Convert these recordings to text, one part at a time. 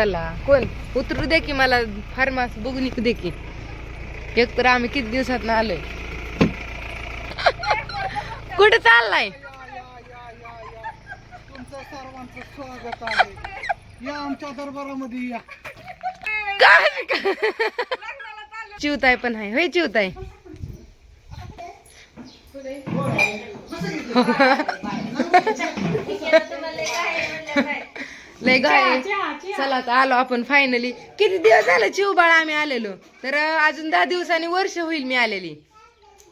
चला. कोण? उतरू दे की मला फार्मास बघून दे की. एक तर आम्ही किती दिवसात ना आलोय. कुठे चाललाय? तुमचं सर्वांचं स्वागत आहे. या आमच्या दरबारामध्ये या. काय? चिवताय पण आहे. होय चिवताय. लय गाय चला आता आलो आपण फायनली किती दिवस झाले चिव बाळा आम्ही आलेलो? तर अजून दहा दिवसांनी वर्ष होईल मी आलेली.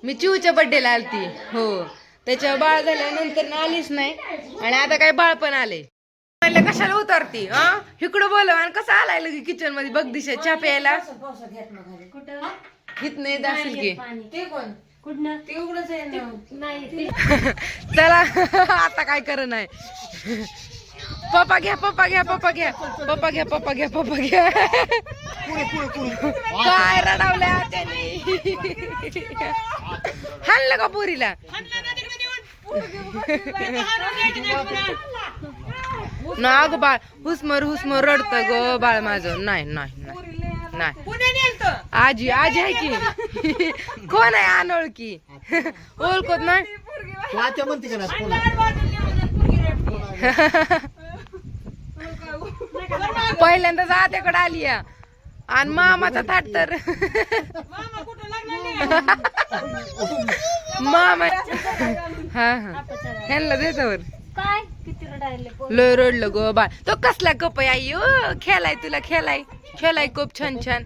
मी चिवच्या बड्डेला आलती. हो. त्याच्या बाळ झाल्यानंतर ना आलीच नाही. आणि आता काय बाळ पण आले म्हणलं कशाला उतरती हा इकडं बोलव आणि कसं आलाय लगे किचनमध्ये? बघ दिशा चहा प्यायला. हित नाही असेल की. चला आता काय कर नाही. पप्पा घ्या पप्पा घ्या पप्पा घ्या. पप्पा घ्या पप्पा घ्या पप्पा घ्या. काय रडावल्या त्याने? हाणलं का पुरीला? ना ग बाळ हुसमर हुसमर रडत ग बाळ माझं. नाही नाही नाही नाही. आजी आजी आहे की? कोण आहे अनोळखी? ओळखत नाही? म्हणते का पहिल्यांदाच आत्याकडे आली आणि मामाचा थाट तर. मामा हा हा. ह्यांना देतावर. काय? किती रडायले पोर. लय रडलं ग बाळ. तो कसला कप आहे आई? ओ खेळाय तुला खेळाय खेळाय खूप छान छान.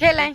खेळाय